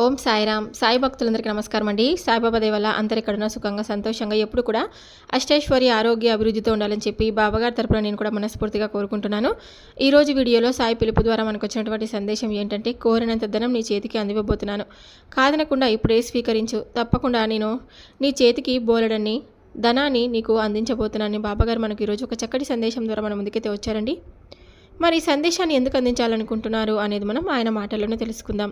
ఓం సాయిరామ్. సాయి భక్తులందరికీ నమస్కారం అండి. సాయిబాబా దేవల్ల అందరి కడున సుఖంగా సంతోషంగా ఎప్పుడు కూడా అష్టైశ్వర్య ఆరోగ్య అభివృద్ధితో ఉండాలని చెప్పి బాబాగారి తరపున నేను కూడా మనస్ఫూర్తిగా కోరుకుంటున్నాను. ఈరోజు వీడియోలో సాయి పిలుపు ద్వారా మనకు వచ్చినటువంటి సందేశం ఏంటంటే కోరినంత ధనం నీ చేతికి అందివ్వబోతున్నాను. కాదనకుండా ఇప్పుడే స్వీకరించు. తప్పకుండా నేను నీ చేతికి బోలెడన్ని ధనాన్ని నీకు అందించబోతున్నాను బాబాగారు మనకు ఈరోజు ఒక చక్కటి సందేశం ద్వారా మన ముందుకైతే వచ్చారండి. మరి ఈ సందేశాన్ని ఎందుకు అందించాలనుకుంటున్నారు అనేది మనం ఆయన మాటల్లోనే తెలుసుకుందాం.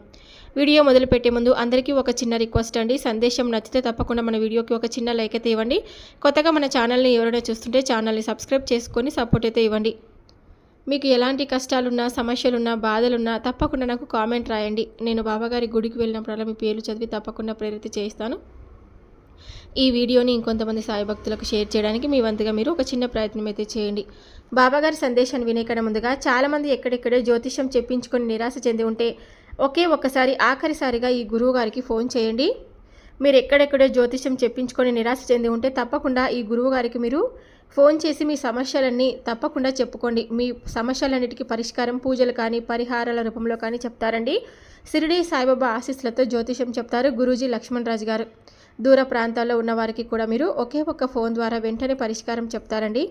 వీడియో మొదలుపెట్టే ముందు అందరికీ ఒక చిన్న రిక్వెస్ట్ అండి. సందేశం నచ్చితే తప్పకుండా మన వీడియోకి ఒక చిన్న లైక్ అయితే ఇవ్వండి. కొత్తగా మన ఛానల్ని ఎవరైనా చూస్తుంటే ఛానల్ని సబ్స్క్రైబ్ చేసుకొని సపోర్ట్ అయితే ఇవ్వండి. మీకు ఎలాంటి కష్టాలున్నా సమస్యలున్నా బాధలున్నా తప్పకుండా నాకు కామెంట్ రాయండి. నేను బాబాగారి గుడికి వెళ్ళినప్పుడల్లా మీ పేర్లు చదివి తప్పకుండా ప్రేరిత చేయిస్తాను. ఈ వీడియోని ఇంకొంతమంది సాయి భక్తులకు షేర్ చేయడానికి మీ వంతుగా మీరు ఒక చిన్న ప్రయత్నం అయితే చేయండి. బాబాగారి సందేశాన్ని వినే ముందుగా చాలామంది ఎక్కడెక్కడే జ్యోతిష్యం చెప్పించుకొని నిరాశ చెంది ఉంటే ఒకే ఒక్కసారి ఆఖరిసారిగా ఈ గురువు గారికి ఫోన్ చేయండి. మీరు ఎక్కడెక్కడో జ్యోతిష్యం చెప్పించుకొని నిరాశ చెంది ఉంటే తప్పకుండా ఈ గురువు గారికి మీరు ఫోన్ చేసి మీ సమస్యలన్నీ తప్పకుండా చెప్పుకోండి. మీ సమస్యలన్నిటికీ పరిష్కారం పూజలు కానీ పరిహారాల రూపంలో కానీ చెప్తారండి. సిరిడి సాయిబాబా ఆశీస్సులతో జ్యోతిషం చెప్తారు గురూజీ లక్ష్మణ్ రాజు గారు. దూర ప్రాంతాల్లో ఉన్న వారికి కూడా మీరు ఒకే ఒక్క ఫోన్ ద్వారా వెంటనే పరిష్కారం చెప్తారండి.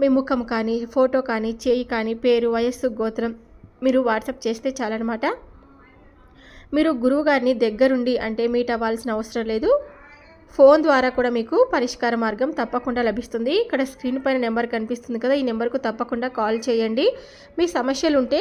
మీ ముఖం కానీ ఫోటో కానీ చేయి కానీ పేరు వయస్సు గోత్రం మీరు వాట్సాప్ చేస్తే చాలన్నమాట. మీరు గురువు గారిని దగ్గరుండి అంటే మీట్ అవ్వాల్సిన అవసరం లేదు. ఫోన్ ద్వారా కూడా మీకు పరిష్కార మార్గం తప్పకుండా లభిస్తుంది. ఇక్కడ స్క్రీన్ పైన నెంబర్ కనిపిస్తుంది కదా ఈ నెంబర్కు తప్పకుండా కాల్ చేయండి. మీ సమస్యలు ఉంటే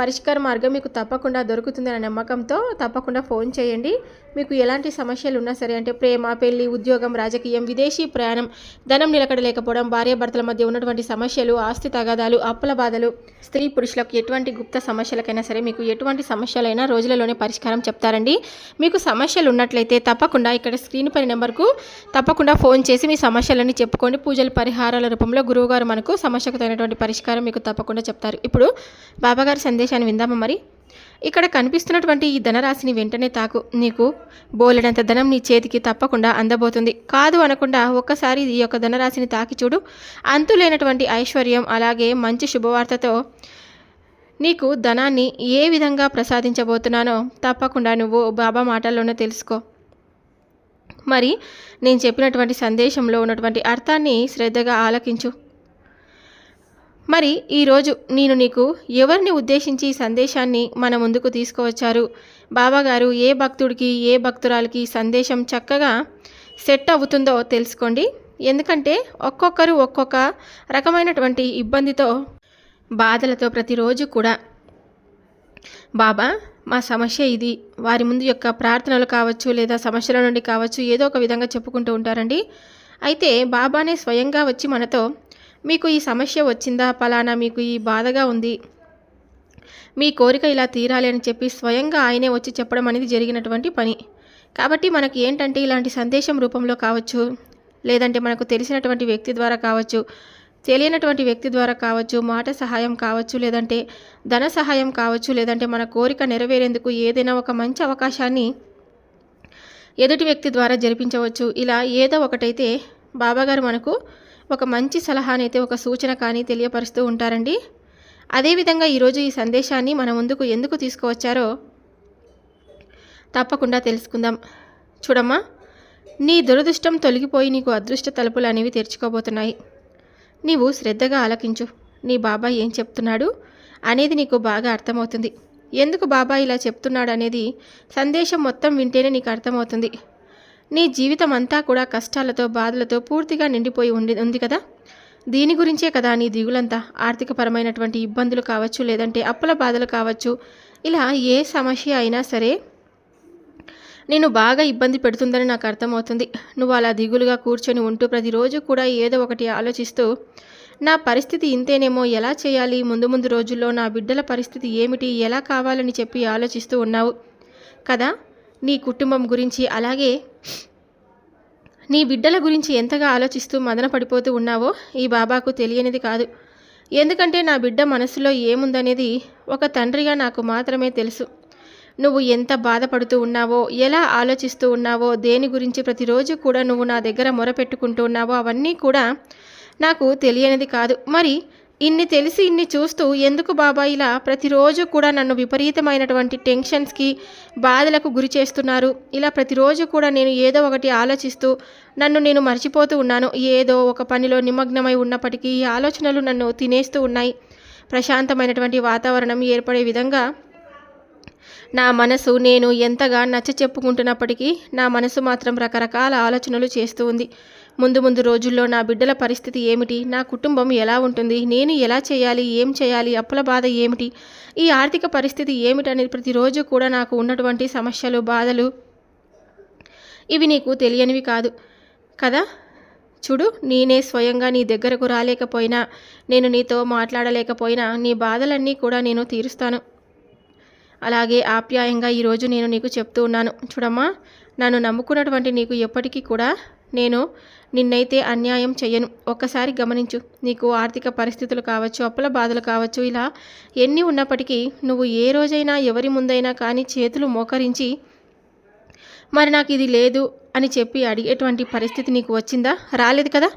పరిష్కార మార్గం మీకు తప్పకుండా దొరుకుతుందనే నమ్మకంతో తప్పకుండా ఫోన్ చేయండి. మీకు ఎలాంటి సమస్యలు ఉన్నా సరే అంటే ప్రేమ పెళ్ళి ఉద్యోగం రాజకీయం విదేశీ ప్రయాణం ధనం నిలకడ లేకపోవడం భార్యాభర్తల మధ్య ఉన్నటువంటి సమస్యలు ఆస్తి తగాదాలు అప్పుల బాధలు స్త్రీ పురుషులకు ఎటువంటి గుప్త సమస్యలకైనా సరే మీకు ఎటువంటి సమస్యలైనా రోజులలోనే పరిష్కారం చెప్తారండి. మీకు సమస్యలు ఉన్నట్లయితే తప్పకుండా ఇక్కడ స్క్రీన్ పై నెంబర్కు తప్పకుండా ఫోన్ చేసి మీ సమస్యలన్నీ చెప్పుకోండి. పూజల పరిహారాల రూపంలో గురువుగారు మనకు సమస్యకు తగినటువంటి పరిష్కారం మీకు తప్పకుండా చెప్తారు. ఇప్పుడు బాబాగారి సందేశాన్ని విందామా మరి? ఇక్కడ కనిపిస్తున్నటువంటి ఈ ధనరాశిని వెంటనే తాకు. నీకు బోలెడంత ధనం నీ చేతికి తప్పకుండా అందబోతుంది. కాదు అనకుండా ఒక్కసారి ఈ యొక్క ధనరాశిని తాకి చూడు. అంతులేనటువంటి ఐశ్వర్యం అలాగే మంచి శుభవార్తతో నీకు ధనాన్ని ఏ విధంగా ప్రసాదించబోతున్నానో తప్పకుండా నువ్వు బాబా మాటల్లోనే తెలుసుకో. మరి నేను చెప్పినటువంటి సందేశంలో ఉన్నటువంటి అర్థాన్ని శ్రద్ధగా ఆలకించు. మరి ఈరోజు నేను నీకు ఎవరిని ఉద్దేశించి ఈ సందేశాన్ని మన ముందుకు తీసుకువచ్చారు? బాబాగారు ఏ భక్తుడికి ఏ భక్తురాలకి సందేశం చక్కగా సెట్ అవుతుందో తెలుసుకోండి. ఎందుకంటే ఒక్కొక్కరు ఒక్కొక్క రకమైనటువంటి ఇబ్బందితో బాధలతో ప్రతిరోజు కూడా బాబా మా సమస్య ఇది. వారి ముందు యొక్క ప్రార్థనలు కావచ్చు లేదా సమస్యల నుండి కావచ్చు ఏదో ఒక విధంగా చెప్పుకుంటూ ఉంటారండి. అయితే బాబానే స్వయంగా వచ్చి మనతో మీకు ఈ సమస్య వచ్చిందా? పలానా మీకు ఈ బాధగా ఉంది. మీ కోరిక ఇలా తీరాలి అని చెప్పి స్వయంగా ఆయనే వచ్చి చెప్పడం అనేది జరిగినటువంటి పని. కాబట్టి మనకి ఏంటంటే ఇలాంటి సందేశం రూపంలో కావచ్చు లేదంటే మనకు తెలిసినటువంటి వ్యక్తి ద్వారా కావచ్చు తెలియనటువంటి వ్యక్తి ద్వారా కావచ్చు మాట సహాయం కావచ్చు లేదంటే ధన సహాయం కావచ్చు లేదంటే మన కోరిక నెరవేరేందుకు ఏదైనా ఒక మంచి అవకాశాన్ని ఎదుటి వ్యక్తి ద్వారా జరిపించవచ్చు. ఇలా ఏదో ఒకటైతే బాబాగారు మనకు ఒక మంచి సలహానైతే ఒక సూచన కానీ తెలియపరుస్తూ ఉంటారండి. అదేవిధంగా ఈరోజు ఈ సందేశాన్ని మన ముందుకు ఎందుకు తీసుకువచ్చారో తప్పకుండా తెలుసుకుందాం. చూడమ్మా నీ దురదృష్టం తొలగిపోయి నీకు అదృష్ట తలుపులు అనేవి తెరుచుకోబోతున్నాయి. నీవు శ్రద్ధగా ఆలకించు. నీ బాబాయ్ ఏం చెప్తున్నాడు అనేది నీకు బాగా అర్థమవుతుంది. ఎందుకు బాబాయ్ ఇలా చెప్తున్నాడు అనేది సందేశం మొత్తం వింటేనే నీకు అర్థమవుతుంది. నీ జీవితం అంతా కూడా కష్టాలతో బాధలతో పూర్తిగా నిండిపోయి ఉండి ఉంది కదా? దీని గురించే కదా నీ దిగులంతా? ఆర్థికపరమైనటువంటి ఇబ్బందులు కావచ్చు లేదంటే అప్పుల బాధలు కావచ్చు ఇలా ఏ సమస్య అయినా సరే నేను బాగా ఇబ్బంది పెడుతుందని నాకు అర్థమవుతుంది. నువ్వు అలా దిగులుగా కూర్చొని ఉంటూ ప్రతిరోజు కూడా ఏదో ఒకటి ఆలోచిస్తూ నా పరిస్థితి ఇంతేనేమో ఎలా చేయాలి? ముందు ముందు రోజుల్లో నా బిడ్డల పరిస్థితి ఏమిటి? ఎలా కావాలని చెప్పి ఆలోచిస్తూ ఉన్నావు కదా? నీ కుటుంబం గురించి అలాగే నీ బిడ్డల గురించి ఎంతగా ఆలోచిస్తూ మదన పడిపోతూ ఉన్నావో ఈ బాబాకు తెలియనిది కాదు. ఎందుకంటే నా బిడ్డ మనసులో ఏముందనేది ఒక తండ్రిగా నాకు మాత్రమే తెలుసు. నువ్వు ఎంత బాధపడుతూ ఉన్నావో ఎలా ఆలోచిస్తూ ఉన్నావో దేని గురించి ప్రతిరోజు కూడా నువ్వు నా దగ్గర మొరపెట్టుకుంటూ ఉన్నావో అవన్నీ కూడా నాకు తెలియనిది కాదు. మరి ఇన్ని తెలిసి ఇన్ని చూస్తూ ఎందుకు బాబా ఇలా ప్రతిరోజు కూడా నన్ను విపరీతమైనటువంటి టెన్షన్స్కి బాధలకు గురి చేస్తున్నారు? ఇలా ప్రతిరోజు కూడా నేను ఏదో ఒకటి ఆలోచిస్తూ నన్ను నేను మర్చిపోతూ ఉన్నాను. ఏదో ఒక పనిలో నిమగ్నమై ఉన్నప్పటికీ ఈ ఆలోచనలు నన్ను తినేస్తూ ఉన్నాయి. ప్రశాంతమైనటువంటి వాతావరణం ఏర్పడే విధంగా నా మనసు నేను ఎంతగా నచ్చ చెప్పుకుంటున్నప్పటికీ నా మనసు మాత్రం రకరకాల ఆలోచనలు చేస్తూ ఉంది. ముందు ముందు రోజుల్లో నా బిడ్డల పరిస్థితి ఏమిటి? నా కుటుంబం ఎలా ఉంటుంది? నేను ఎలా చేయాలి? ఏం చేయాలి? అప్పుల బాధ ఏమిటి? ఈ ఆర్థిక పరిస్థితి ఏమిటనేది ప్రతిరోజు కూడా నాకు ఉన్నటువంటి సమస్యలు బాధలు ఇవి నీకు తెలియనివి కాదు. కదా? చూడు నేనే స్వయంగా నీ దగ్గరకు రాలేకపోయినా నేను నీతో మాట్లాడలేకపోయినా నీ బాధలన్నీ కూడా నేను తీరుస్తాను. అలాగే ఆప్యాయంగా ఈరోజు నేను నీకు చెప్తూ ఉన్నాను. చూడమ్మా నన్ను నమ్ముకున్నటువంటి నీకు ఎప్పటికీ కూడా నేను నిన్నైతే అన్యాయం చెయ్యను. ఒక్కసారి గమనించు. నీకు ఆర్థిక పరిస్థితులు కావచ్చు అప్పుల బాధలు కావచ్చు ఇలా ఎన్ని ఉన్నప్పటికీ నువ్వు ఏ రోజైనా ఎవరి ముందైనా కానీ చేతులు మోకరించి మరి నాకు ఇది లేదు అని చెప్పి అడిగేటువంటి పరిస్థితి నీకు వచ్చిందా? రాలేదు కదా?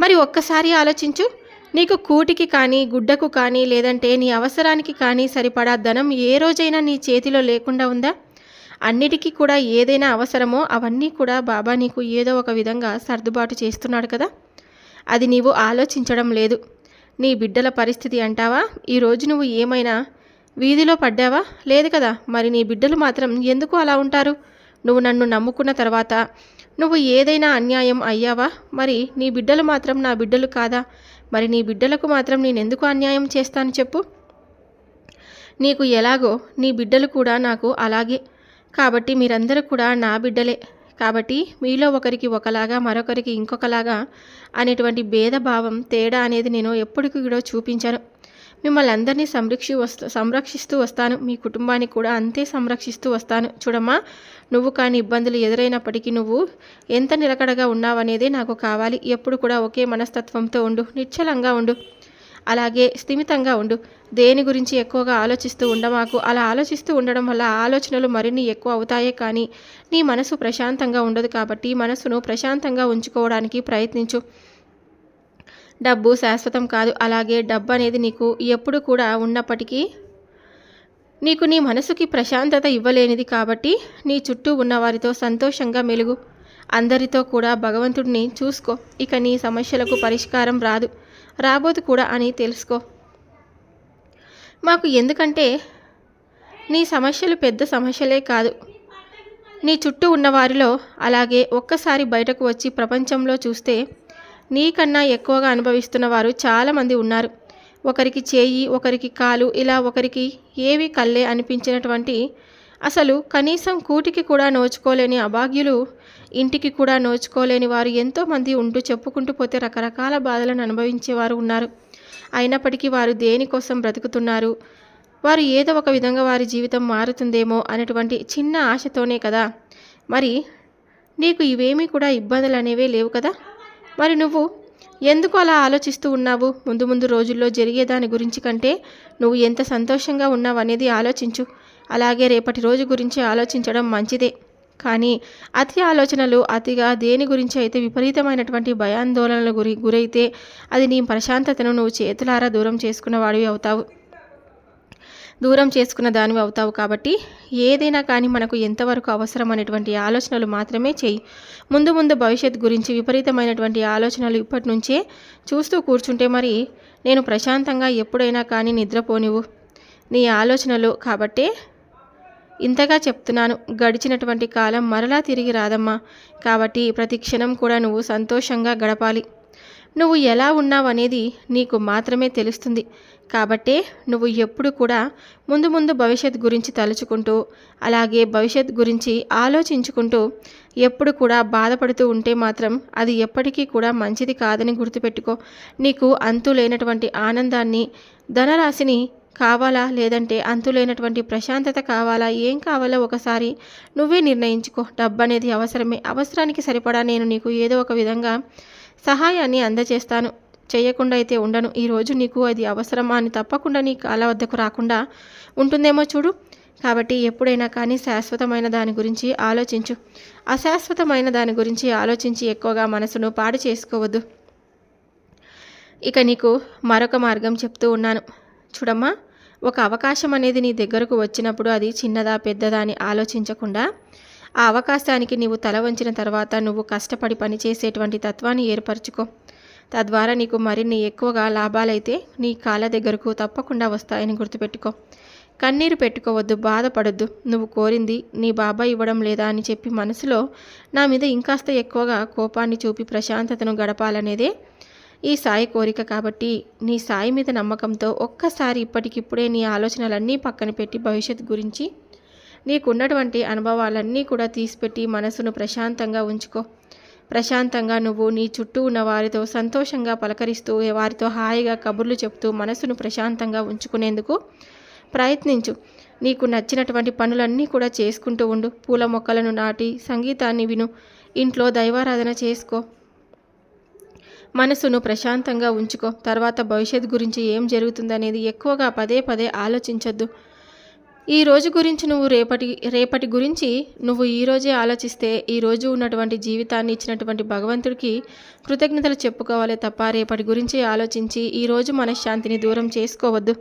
మరి ఒక్కసారి ఆలోచించు. నీకు కూటికి కానీ గుడ్డకు కానీ లేదంటే నీ అవసరానికి కానీ సరిపడా ధనం ఏ రోజైనా నీ చేతిలో లేకుండా ఉందా? అన్నిటికీ కూడా ఏదైనా అవసరమో అవన్నీ కూడా బాబా నీకు ఏదో ఒక విధంగా సర్దుబాటు చేస్తున్నాడు కదా. అది నీవు ఆలోచించడం లేదు. నీ బిడ్డల పరిస్థితి అంటావా? ఈరోజు నువ్వు ఏమైనా వీధిలో పడ్డావా? లేదు కదా. మరి నీ బిడ్డలు మాత్రం ఎందుకు అలా ఉంటారు? నువ్వు నన్ను నమ్ముకున్న తర్వాత నువ్వు ఏదైనా అన్యాయం అయ్యావా? మరి నీ బిడ్డలు మాత్రం నా బిడ్డలు కాదా? మరి నీ బిడ్డలకు మాత్రం నేను ఎందుకు అన్యాయం చేస్తాను చెప్పు. నీకు ఎలాగో నీ బిడ్డలు కూడా నాకు అలాగే కాబట్టి మీరందరూ కూడా నా బిడ్డలే. కాబట్టి మీలో ఒకరికి ఒకలాగా మరొకరికి ఇంకొకలాగా అనేటువంటి భేదభావం తేడా అనేది నేను ఎప్పటికీ కూడా చూపించాను. మిమ్మల్ని అందరినీ సంరక్షి వస్తూ సంరక్షిస్తూ వస్తాను. మీ కుటుంబాన్ని కూడా అంతే సంరక్షిస్తూ వస్తాను. చూడమ్మా నువ్వు కానీ ఇబ్బందులు ఎదురైనప్పటికీ నువ్వు ఎంత నిలకడగా ఉన్నావనేదే నాకు కావాలి. ఎప్పుడు కూడా ఒకే మనస్తత్వంతో ఉండు నిశ్చలంగా ఉండు. అలాగే స్థిమితంగా ఉండు. దేని గురించి ఎక్కువగా ఆలోచిస్తూ ఉండమాకు? అలా ఆలోచిస్తూ ఉండడం వల్ల ఆలోచనలు మరిన్ని ఎక్కువ అవుతాయే కానీ నీ మనసు ప్రశాంతంగా ఉండదు కాబట్టి మనసును ప్రశాంతంగా ఉంచుకోవడానికి ప్రయత్నించు. డబ్బు శాశ్వతం కాదు. అలాగే డబ్బు అనేది నీకు ఎప్పుడు కూడా ఉన్నప్పటికీ నీకు నీ మనసుకి ప్రశాంతత ఇవ్వలేనిది కాబట్టి నీ చుట్టూ ఉన్నవారితో సంతోషంగా మెలుగు. అందరితో కూడా భగవంతుడిని చూసుకో. ఇక నీ సమస్యలకు పరిష్కారం రాదు. రాబోదు కూడా అని తెలుసుకో. మాకు ఎందుకంటే నీ సమస్యలు పెద్ద సమస్యలే కాదు. నీ చుట్టూ ఉన్నవారిలో అలాగే ఒక్కసారి బయటకు వచ్చి ప్రపంచంలో చూస్తే నీకన్నా ఎక్కువగా అనుభవిస్తున్న వారు చాలామంది ఉన్నారు. ఒకరికి చేయి ఒకరికి కాలు ఇలా ఒకరికి ఏవి కళ్ళే అనిపించినటువంటి అసలు కనీసం కూటికి కూడా నోచుకోలేని అభాగ్యులు ఇంటికి కూడా నోచుకోలేని వారు ఎంతోమంది ఉంటూ చెప్పుకుంటూ పోతే రకరకాల బాధలను అనుభవించేవారు ఉన్నారు. అయినప్పటికీ వారు దేనికోసం బ్రతుకుతున్నారు? వారు ఏదో ఒక విధంగా వారి జీవితం మారుతుందేమో అనేటువంటి చిన్న ఆశతోనే కదా? మరి నీకు ఇవేమీ కూడా ఇబ్బందులు అనేవే లేవు కదా? మరి నువ్వు ఎందుకు అలా ఆలోచిస్తూ ఉన్నావు? ముందు ముందు రోజుల్లో జరిగే దాని గురించి కంటే నువ్వు ఎంత సంతోషంగా ఉన్నావు అనేది ఆలోచించు. అలాగే రేపటి రోజు గురించి ఆలోచించడం మంచిదే. కానీ అతి ఆలోచనలు అతిగా దేని గురించి అయితే విపరీతమైనటువంటి భయాందోళనల గురి గురైతే అది నీ ప్రశాంతతను నువ్వు చేతులారా దూరం చేసుకున్న వాడివి అవుతావు. దూరం చేసుకున్న దానివి అవుతావు కాబట్టి ఏదైనా కానీ మనకు ఎంతవరకు అవసరం అనేటువంటి ఆలోచనలు మాత్రమే చేయి. ముందు ముందు భవిష్యత్ గురించి విపరీతమైనటువంటి ఆలోచనలు ఇప్పటి నుంచే చూస్తూ కూర్చుంటే మరి నేను ప్రశాంతంగా ఎప్పుడైనా కానీ నిద్రపోనివు నీ ఆలోచనలు కాబట్టే ఇంతగా చెప్తున్నాను. గడిచినటువంటి కాలం మరలా తిరిగి రాదమ్మా. కాబట్టి ప్రతి క్షణం కూడా నువ్వు సంతోషంగా గడపాలి. నువ్వు ఎలా ఉన్నావనేది నీకు మాత్రమే తెలుస్తుంది. కాబట్టే నువ్వు ఎప్పుడు కూడా ముందు ముందు భవిష్యత్ గురించి తలుచుకుంటూ అలాగే భవిష్యత్ గురించి ఆలోచించుకుంటూ ఎప్పుడు కూడా బాధపడుతూ ఉంటే మాత్రం అది ఎప్పటికీ కూడా మంచిది కాదని గుర్తుపెట్టుకో. నీకు అంతు లేనటువంటి ఆనందాన్ని ధనరాశిని కావాలా? లేదంటే అంతులేనటువంటి ప్రశాంతత కావాలా? ఏం కావాలో ఒకసారి నువ్వే నిర్ణయించుకో. డబ్బు అనేది అవసరమే. అవసరానికి సరిపడా నేను నీకు ఏదో ఒక విధంగా సహాయాన్ని అందజేస్తాను చేయకుండా అయితే ఉండను. ఈరోజు నీకు అది అవసరమా అని తప్పకుండా నీ కాల వద్దకు రాకుండా ఉంటుందేమో చూడు. కాబట్టి ఎప్పుడైనా కానీ శాశ్వతమైన దాని గురించి ఆలోచించు. అశాశ్వతమైన దాని గురించి ఆలోచించి ఎక్కువగా మనసును పాడు చేసుకోవద్దు. ఇక నీకు మరొక మార్గం చెప్తూ ఉన్నాను. చూడమ్మా ఒక అవకాశం అనేది నీ దగ్గరకు వచ్చినప్పుడు అది చిన్నదా పెద్దదా అని ఆలోచించకుండా ఆ అవకాశానికి నీవు తల వంచిన తర్వాత నువ్వు కష్టపడి పనిచేసేటువంటి తత్వాన్ని ఏర్పరచుకో. తద్వారా నీకు మరిన్ని ఎక్కువగా లాభాలైతే నీ కాళ్ళ దగ్గరకు తప్పకుండా వస్తాయని గుర్తుపెట్టుకో. కన్నీరు పెట్టుకోవద్దు బాధపడద్దు. నువ్వు కోరింది నీ బాబాయ్ ఇవ్వడం లేదా అని చెప్పి మనసులో నా మీద ఇంకాస్త ఎక్కువగా కోపాన్ని చూపి ప్రశాంతతను గడపాలనేదే ఈ సాయి కోరిక కాబట్టి నీ సాయి మీద నమ్మకంతో ఒక్కసారి ఇప్పటికిప్పుడే నీ ఆలోచనలన్నీ పక్కన పెట్టి భవిష్యత్తు గురించి నీకున్నటువంటి అనుభవాలన్నీ కూడా తీసిపెట్టి మనసును ప్రశాంతంగా ఉంచుకో. ప్రశాంతంగా నువ్వు నీ చుట్టూ ఉన్న వారితో సంతోషంగా పలకరిస్తూ వారితో హాయిగా కబుర్లు చెప్తూ మనసును ప్రశాంతంగా ఉంచుకునేందుకు ప్రయత్నించు. నీకు నచ్చినటువంటి పనులన్నీ కూడా చేసుకుంటూ ఉండు. పూల మొక్కలను నాటి సంగీతాన్ని విను. ఇంట్లో దైవారాధన చేసుకో. మనసును ప్రశాంతంగా ఉంచుకో. తర్వాత భవిష్యత్తు గురించి ఏం జరుగుతుందనేది ఎక్కువగా పదే పదే ఆలోచించొద్దు. ఈ రోజు గురించి నువ్వు రేపటి రేపటి గురించి నువ్వు ఈ రోజే ఆలోచిస్తే ఈ రోజు ఉన్నటువంటి జీవితాన్ని ఇచ్చినటువంటి భగవంతుడికి కృతజ్ఞతలు చెప్పుకోవాలి తప్ప రేపటి గురించి ఆలోచించి ఈరోజు మనశ్శాంతిని దూరం చేసుకోవద్దు.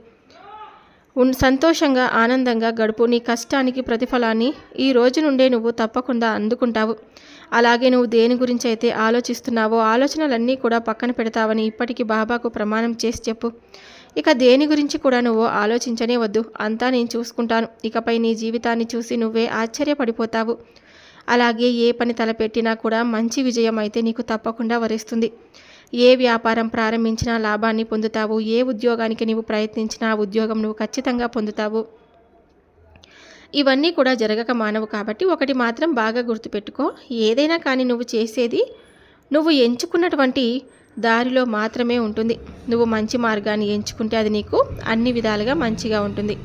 సంతోషంగా ఆనందంగా గడుపు నీ కష్టానికి ప్రతిఫలాన్ని ఈ రోజు నుండే నువ్వు తప్పకుండా అందుకుంటావు. అలాగే నువ్వు దేని గురించి అయితే ఆలోచిస్తున్నావో ఆలోచనలన్నీ కూడా పక్కన పెడతావని ఇప్పటికీ బాబాకు ప్రమాణం చేసి చెప్పు. ఇక దేని గురించి కూడా నువ్వు ఆలోచించనే వద్దు. అంతా నేను చూసుకుంటాను. ఇకపై నీ జీవితాన్ని చూసి నువ్వే ఆశ్చర్యపడిపోతావు. అలాగే ఏ పని తలపెట్టినా కూడా మంచి విజయం అయితే నీకు తప్పకుండా వరిస్తుంది. ఏ వ్యాపారం ప్రారంభించినా లాభాన్ని పొందుతావు. ఏ ఉద్యోగానికి నీవు ప్రయత్నించినా ఆ ఉద్యోగం నువ్వు ఖచ్చితంగా పొందుతావు. ఇవన్నీ కూడా జరగక మానవు కాబట్టి ఒకటి మాత్రం బాగా గుర్తుపెట్టుకో. ఏదైనా కానీ నువ్వు చేసేది నువ్వు ఎంచుకున్నటువంటి దారిలో మాత్రమే ఉంటుంది. నువ్వు మంచి మార్గాన్ని ఎంచుకుంటే అది నీకు అన్ని విధాలుగా మంచిగా ఉంటుంది.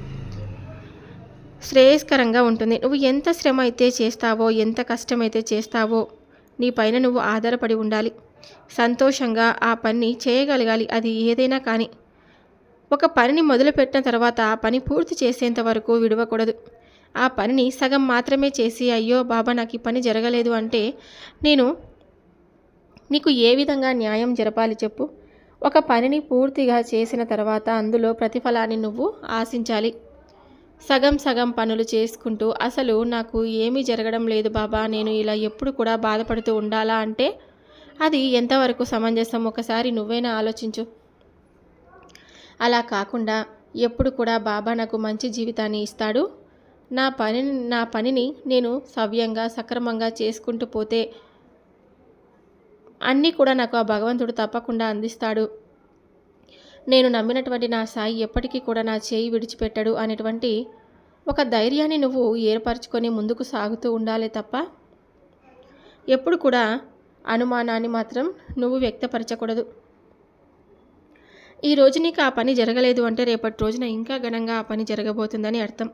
శ్రేయస్కరంగా ఉంటుంది. నువ్వు ఎంత శ్రమ అయితే చేస్తావో ఎంత కష్టమైతే చేస్తావో నీ పైన నువ్వు ఆధారపడి ఉండాలి. సంతోషంగా ఆ పని చేయగలగాలి. అది ఏదైనా కానీ. ఒక పనిని మొదలుపెట్టిన తర్వాత ఆ పని పూర్తి చేసేంత వరకు విడవకూడదు. ఆ పనిని సగం మాత్రమే చేసి అయ్యో బాబా నాకు ఈ పని జరగలేదు అంటే నేను నీకు ఏ విధంగా న్యాయం జరపాలి చెప్పు. ఒక పనిని పూర్తిగా చేసిన తర్వాత అందులో ప్రతిఫలాన్ని నువ్వు ఆశించాలి. సగం సగం పనులు చేసుకుంటూ అసలు నాకు ఏమీ జరగడం లేదు బాబా నేను ఇలా ఎప్పుడు కూడా బాధపడుతూ ఉండాలా అంటే అది ఎంతవరకు సమంజసం? ఒకసారి నువ్వైనా ఆలోచించు. అలా కాకుండా ఎప్పుడు కూడా బాబా నాకు మంచి జీవితాన్ని ఇస్తాడు. నా పని నా పనిని నేను సవ్యంగా సక్రమంగా చేసుకుంటూ పోతే అన్నీ కూడా నాకు ఆ భగవంతుడు తప్పకుండా అందిస్తాడు. నేను నమ్మినటువంటి నా సాయి ఎప్పటికీ కూడా నా చేయి విడిచిపెట్టడు అనేటువంటి ఒక ధైర్యాన్ని నువ్వు ఏర్పరచుకొని ముందుకు సాగుతూ ఉండాలి తప్ప ఎప్పుడు కూడా అనుమానాన్ని మాత్రం నువ్వు వ్యక్తపరచకూడదు. ఈ రోజు నీకు ఆ పని జరగలేదు అంటే రేపటి రోజున ఇంకా ఘనంగా ఆ పని జరగబోతుందని అర్థం.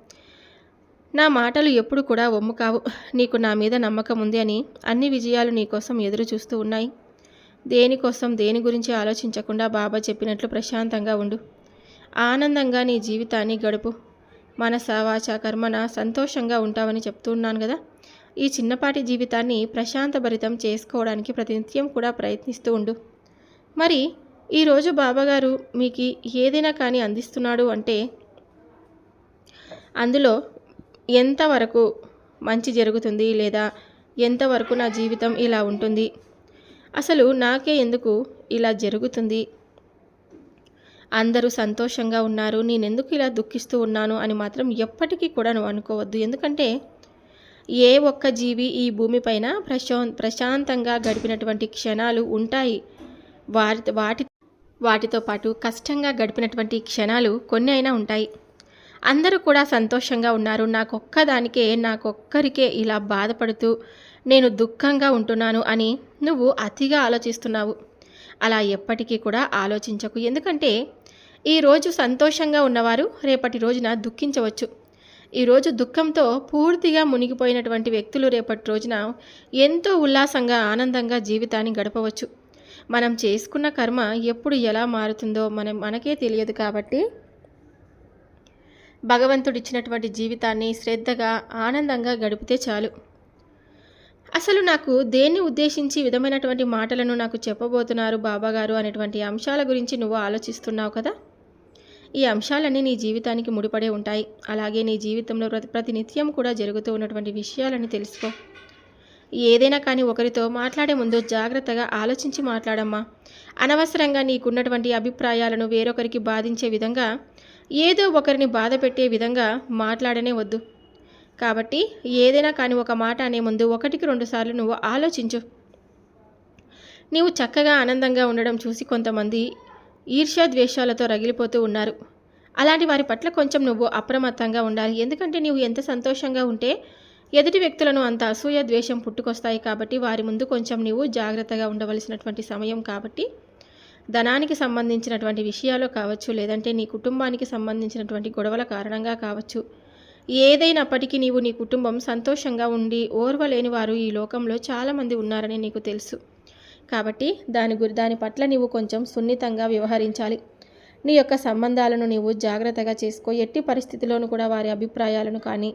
నా మాటలు ఎప్పుడు కూడా ఒమ్ము కావు. నీకు నా మీద నమ్మకం ఉంది అని అన్ని విజయాలు నీకోసం ఎదురు చూస్తూ ఉన్నాయి. దేనికోసం దేని గురించి ఆలోచించకుండా బాబా చెప్పినట్లు ప్రశాంతంగా ఉండు. ఆనందంగా నీ జీవితాన్ని గడుపు. మనస వాచ కర్మన సంతోషంగా ఉంటావని చెప్తున్నాను కదా. ఈ చిన్నపాటి జీవితాన్ని ప్రశాంతభరితం చేసుకోవడానికి ప్రతినిత్యం కూడా ప్రయత్నిస్తూ ఉండు. మరి ఈరోజు బాబాగారు మీకు ఏదైనా కానీ అందిస్తున్నాడు అంటే అందులో ఎంతవరకు మంచి జరుగుతుంది లేదా ఎంతవరకు నా జీవితం ఇలా ఉంటుంది? అసలు నాకే ఎందుకు ఇలా జరుగుతుంది? అందరూ సంతోషంగా ఉన్నారు నేనెందుకు ఇలా దుఃఖిస్తూ ఉన్నాను అని మాత్రం ఎప్పటికీ కూడా నువ్వు అనుకోవద్దు. ఎందుకంటే ఏ ఒక్క జీవి ఈ భూమిపైన ప్రశా ప్రశాంతంగా గడిపినటువంటి క్షణాలు ఉంటాయి. వారి వాటి వాటితో పాటు కష్టంగా గడిపినటువంటి క్షణాలు కొన్ని అయినా ఉంటాయి. అందరూ కూడా సంతోషంగా ఉన్నారు. నాకొక్కదానికే నాకొక్కరికే ఇలా బాధపడుతూ నేను దుఃఖంగా ఉంటున్నాను అని నువ్వు అతిగా ఆలోచిస్తున్నావు. అలా ఎప్పటికీ కూడా ఆలోచించకు. ఎందుకంటే ఈరోజు సంతోషంగా ఉన్నవారు రేపటి రోజున దుఃఖించవచ్చు. ఈరోజు దుఃఖంతో పూర్తిగా మునిగిపోయినటువంటి వ్యక్తులు రేపటి రోజున ఎంతో ఉల్లాసంగా ఆనందంగా జీవితాన్ని గడపవచ్చు. మనం చేసుకున్న కర్మ ఎప్పుడు ఎలా మారుతుందో మనం మనకే తెలియదు కాబట్టి భగవంతుడిచ్చినటువంటి జీవితాన్ని శ్రద్ధగా ఆనందంగా గడిపితే చాలు. అసలు నాకు దేన్ని ఉద్దేశించి విధమైనటువంటి మాటలను నాకు చెప్పబోతున్నారు బాబాగారు అనేటువంటి అంశాల గురించి నువ్వు ఆలోచిస్తున్నావు కదా? ఈ అంశాలన్నీ నీ జీవితానికి ముడిపడే ఉంటాయి. అలాగే నీ జీవితంలో ప్రతి ప్రతి నిత్యం కూడా జరుగుతూ ఉన్నటువంటి విషయాలని తెలుసుకో. ఏదైనా కానీ ఒకరితో మాట్లాడే ముందు జాగ్రత్తగా ఆలోచించి మాట్లాడమ్మా. అనవసరంగా నీకున్నటువంటి అభిప్రాయాలను వేరొకరికి బాధించే విధంగా ఏదో ఒకరిని బాధ పెట్టే విధంగా మాట్లాడనే వద్దు. కాబట్టి ఏదైనా కానీ ఒక మాట అనే ముందు ఒకటికి రెండు సార్లు నువ్వు ఆలోచించు. నీవు చక్కగా ఆనందంగా ఉండడం చూసి కొంతమంది ఈర్ష్యాద్వేషాలతో రగిలిపోతూ ఉన్నారు. అలాంటి వారి పట్ల కొంచెం నువ్వు అప్రమత్తంగా ఉండాలి. ఎందుకంటే నీవు ఎంత సంతోషంగా ఉంటే ఎదుటి వ్యక్తులను అంత అసూయ ద్వేషం పుట్టుకొస్తాయి కాబట్టి వారి ముందు కొంచెం నీవు జాగ్రత్తగా ఉండవలసినటువంటి సమయం కాబట్టి ధనానికి సంబంధించినటువంటి విషయాలు కావచ్చు లేదంటే నీ కుటుంబానికి సంబంధించినటువంటి గొడవల కారణంగా కావచ్చు. ఏదైనప్పటికీ నీవు నీ కుటుంబం సంతోషంగా ఉండి ఓర్వలేని వారు ఈ లోకంలో చాలామంది ఉన్నారని నీకు తెలుసు. కాబట్టి దాని గురి దాని పట్ల నీవు కొంచెం సున్నితంగా వ్యవహరించాలి. నీ యొక్క సంబంధాలను నీవు జాగ్రత్తగా చేసుకో. ఎట్టి పరిస్థితిలోనూ కూడా వారి అభిప్రాయాలను కానీ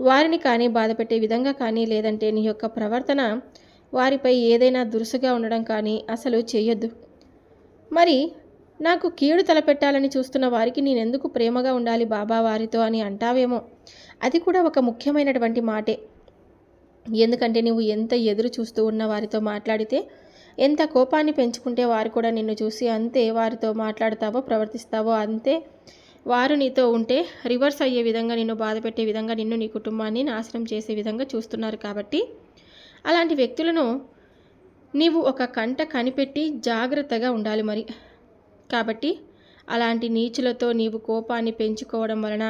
వారిని కానీ బాధపెట్టే విధంగా కానీ లేదంటే నీ యొక్క ప్రవర్తన వారిపై ఏదైనా దురుసుగా ఉండడం కానీ అసలు చేయొద్దు. మరి నాకు కీడు తలపెట్టాలని చూస్తున్న వారికి నేనెందుకు ప్రేమగా ఉండాలి బాబా వారితో అని అంటావేమో? అది కూడా ఒక ముఖ్యమైనటువంటి మాటే. ఎందుకంటే నువ్వు ఎంత ఎదురు చూస్తూ ఉన్న వారితో మాట్లాడితే ఎంత కోపాన్ని పెంచుకుంటే వారు కూడా నిన్ను చూసి అంతే వారితో మాట్లాడతావో ప్రవర్తిస్తావో అంతే వారు నీతో ఉంటే రివర్స్ అయ్యే విధంగా నిన్ను బాధ పెట్టే విధంగా నిన్ను నీ కుటుంబాన్ని నాశనం చేసే విధంగా చూస్తున్నారు కాబట్టి అలాంటి వ్యక్తులను నీవు ఒక కంట కనిపెట్టి జాగ్రత్తగా ఉండాలి మరి. కాబట్టి అలాంటి నీచులతో నీవు కోపాన్ని పెంచుకోవడం వలన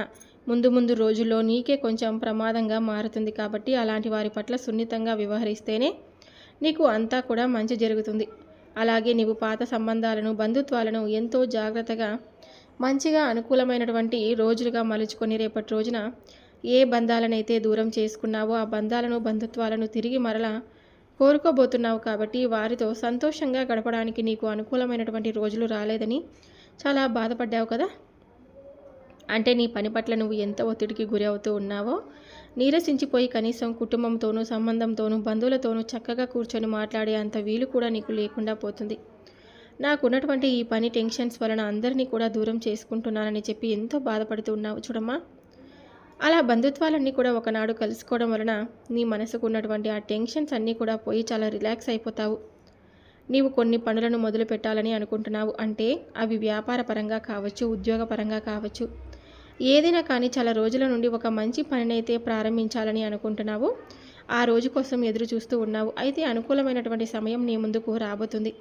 ముందు ముందు రోజుల్లో నీకే కొంచెం ప్రమాదంగా మారుతుంది కాబట్టి అలాంటి వారి పట్ల సున్నితంగా వ్యవహరిస్తేనే నీకు అంతా కూడా మంచి జరుగుతుంది. అలాగే నీవు పాత సంబంధాలను బంధుత్వాలను ఎంతో జాగ్రత్తగా మంచిగా అనుకూలమైనటువంటి రోజులుగా మలుచుకొని రేపటి రోజున ఏ బంధాలనైతే దూరం చేసుకున్నావో ఆ బంధాలను బంధుత్వాలను తిరిగి మరలా కోరుకోబోతున్నావు కాబట్టి వారితో సంతోషంగా గడపడానికి నీకు అనుకూలమైనటువంటి రోజులు రాలేదని చాలా బాధపడ్డావు కదా? అంటే నీ పని పట్ల నువ్వు ఎంత ఒత్తిడికి గురి అవుతూ ఉన్నావో? నీరసించిపోయి కనీసం కుటుంబంతోనూ సంబంధంతోనూ బంధువులతోనూ చక్కగా కూర్చొని మాట్లాడే అంత వీలు కూడా నీకు లేకుండా పోతుంది. నాకున్నటువంటి ఈ పని టెన్షన్స్ వలన అందరినీ కూడా దూరం చేసుకుంటున్నానని చెప్పి ఎంతో బాధపడుతూ ఉన్నావు చూడమ్మా. అలా బంధుత్వాలన్నీ కూడా ఒకనాడు కలుసుకోవడం వలన నీ మనసుకు ఉన్నటువంటి ఆ టెన్షన్స్ అన్నీ కూడా పోయి చాలా రిలాక్స్ అయిపోతావు. నీవు కొన్ని పనులను మొదలు పెట్టాలని అనుకుంటున్నావు అంటే అవి వ్యాపార పరంగా కావచ్చు ఉద్యోగపరంగా కావచ్చు. ఏదైనా కానీ చాలా రోజుల నుండి ఒక మంచి పనినైతే ప్రారంభించాలని అనుకుంటున్నావు. ఆ రోజు కోసం ఎదురు చూస్తూ ఉన్నావు. అయితే అనుకూలమైనటువంటి సమయం నీ ముందుకు రాబోతుంది.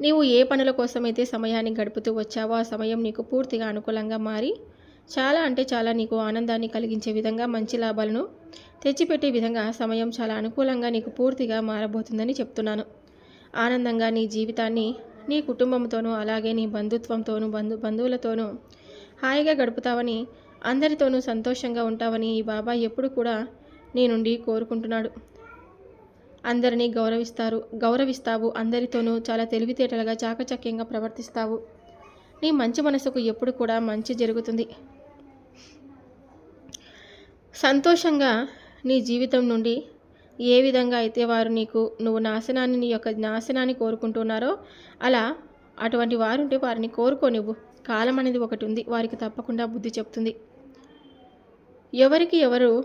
నీవు ఏ పనుల కోసమైతే సమయాన్ని గడుపుతూ వచ్చావో ఆ సమయం నీకు పూర్తిగా అనుకూలంగా మారి చాలా అంటే చాలా నీకు ఆనందాన్ని కలిగించే విధంగా మంచి లాభాలను తెచ్చిపెట్టే విధంగా సమయం చాలా అనుకూలంగా నీకు పూర్తిగా మారబోతుందని చెప్తున్నాను. ఆనందంగా నీ జీవితాన్ని నీ కుటుంబంతోనూ అలాగే నీ బంధుత్వంతోనూ బంధు బంధువులతోనూ హాయిగా గడుపుతావని అందరితోనూ సంతోషంగా ఉంటావని ఈ బాబా ఎప్పుడు కూడా నీ నుండి కోరుకుంటున్నాడు. అందరినీ గౌరవిస్తారు గౌరవిస్తావు అందరితోనూ చాలా తెలివితేటలుగా చాకచక్యంగా ప్రవర్తిస్తావు. నీ మంచి మనసుకు ఎప్పుడు కూడా మంచి జరుగుతుంది. సంతోషంగా నీ జీవితం నుండి ఏ విధంగా అయితే వారు నీకు నువ్వు నాశనాన్ని నీ యొక్క నాశనాన్ని కోరుకుంటున్నారో అలా అటువంటి వారుంటే వారిని కోరుకోనివ్వు. కాలం అనేది ఒకటి ఉంది. వారికి తప్పకుండా బుద్ధి చెప్తుంది. ఎవరికి ఎవరు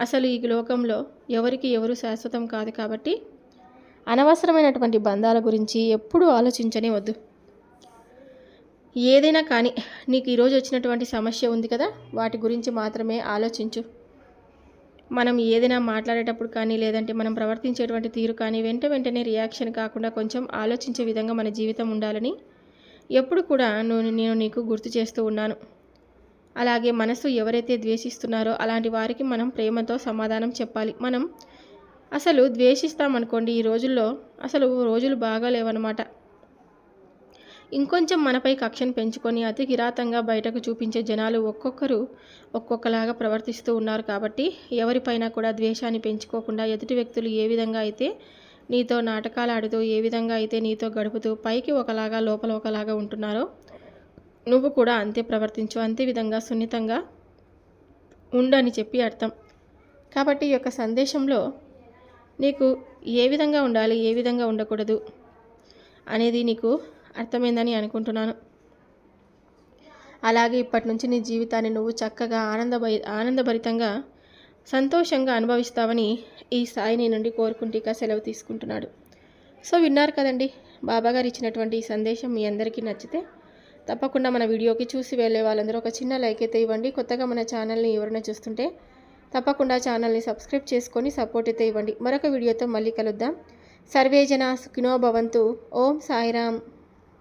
అసలు ఈ లోకంలో ఎవరికి ఎవరు శాశ్వతం కాదు కాబట్టి అనవసరమైనటువంటి బంధాల గురించి ఎప్పుడూ ఆలోచించనే వద్దు ఏదైనా కానీ నీకు ఈరోజు వచ్చినటువంటి సమస్య ఉంది కదా వాటి గురించి మాత్రమే ఆలోచించు. మనం ఏదైనా మాట్లాడేటప్పుడు కానీ లేదంటే మనం ప్రవర్తించేటువంటి తీరు కానీ వెంట వెంటనే రియాక్షన్ కాకుండా కొంచెం ఆలోచించే విధంగా మన జీవితం ఉండాలని ఎప్పుడు కూడా నేను నేను నీకు గుర్తు చేస్తూ ఉన్నాను. అలాగే మనసు ఎవరైతే ద్వేషిస్తున్నారో అలాంటి వారికి మనం ప్రేమతో సమాధానం చెప్పాలి. మనం అసలు ద్వేషిస్తామనుకోండి ఈ రోజుల్లో అసలు రోజులు బాగాలేవన్నమాట. ఇంకొంచెం మనపై కక్షను పెంచుకొని అతి కిరాతంగా బయటకు చూపించే జనాలు ఒక్కొక్కరు ఒక్కొక్కలాగా ప్రవర్తిస్తూ ఉన్నారు కాబట్టి ఎవరిపైన కూడా ద్వేషాన్ని పెంచుకోకుండా ఎదుటి వ్యక్తులు ఏ విధంగా అయితే నీతో నాటకాలు ఆడుతూ ఏ విధంగా అయితే నీతో గడుపుతూ పైకి ఒకలాగా లోపల ఒకలాగా ఉంటున్నారో నువ్వు కూడా అంతే ప్రవర్తించు అంతే విధంగా సున్నితంగా ఉండని చెప్పి అర్థం. కాబట్టి ఈ యొక్క సందేశంలో నీకు ఏ విధంగా ఉండాలి ఏ విధంగా ఉండకూడదు అనేది నీకు అర్థమైందని అనుకుంటున్నాను. అలాగే ఇప్పటి నుంచి నీ జీవితాన్ని నువ్వు చక్కగా ఆనందభరి ఆనందభరితంగా సంతోషంగా అనుభవిస్తావని ఈ సాయి నీ నుండి కోరుకుంటూ సెలవు తీసుకుంటున్నాడు. సో విన్నారు కదండి బాబాగారు ఇచ్చినటువంటి ఈ సందేశం మీ అందరికీ నచ్చితే తప్పకుండా మన వీడియోకి చూసి వెళ్ళే వాళ్ళందరూ ఒక చిన్న లైక్ అయితే ఇవ్వండి. కొత్తగా మన ఛానల్ని ఎవరైనా చూస్తుంటే తప్పకుండా ఛానల్ని సబ్స్క్రైబ్ చేసుకొని సపోర్ట్ అయితే ఇవ్వండి. మరొక వీడియోతో మళ్ళీ కలుద్దాం. సర్వేజన సుఖినో భవంతు. ఓం సాయిరామ్.